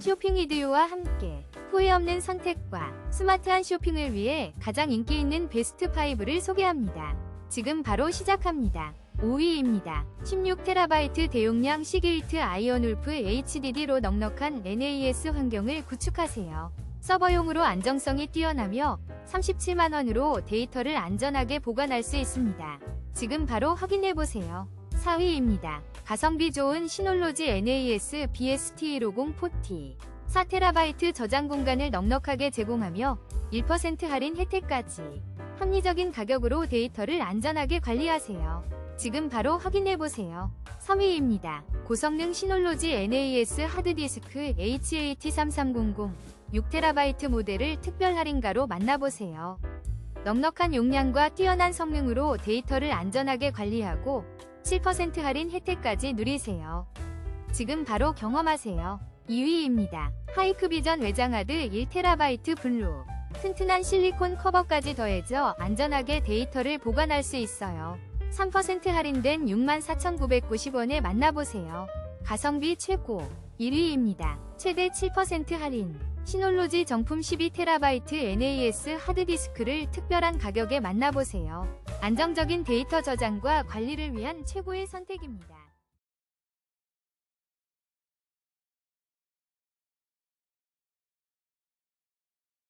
쇼핑 이디오와 함께 후회 없는 선택과 스마트한 쇼핑을 위해 가장 인기 있는 베스트 5를 소개합니다. 지금 바로 시작합니다. 5위입니다. 16TB 대용량 시게이트 아이언울프 HDD로 넉넉한 NAS 환경을 구축하세요. 서버용으로 안정성이 뛰어나며 37만원으로 데이터를 안전하게 보관할 수 있습니다. 지금 바로 확인해보세요. 4위입니다. 가성비 좋은 시놀로지 NAS BST150 40 4TB 저장 공간을 넉넉하게 제공하며 1% 할인 혜택까지 합리적인 가격으로 데이터를 안전하게 관리하세요. 지금 바로 확인해보세요. 3위입니다. 고성능 시놀로지 NAS 하드디스크 HAT3300 6TB 모델을 특별 할인가로 만나보세요. 넉넉한 용량과 뛰어난 성능으로 데이터를 안전하게 관리하고 7% 할인 혜택까지 누리세요. 지금 바로 경험하세요. 2위입니다. 하이크 비전 외장하드 1TB 블루. 튼튼한 실리콘 커버까지 더해져 안전하게 데이터를 보관할 수 있어요. 3% 할인된 64,990원에 만나보세요. 가성비 최고 1위입니다. 최대 7% 할인. 시놀로지 정품 12TB NAS 하드디스크를 특별한 가격에 만나보세요. 안정적인 데이터 저장과 관리를 위한 최고의 선택입니다.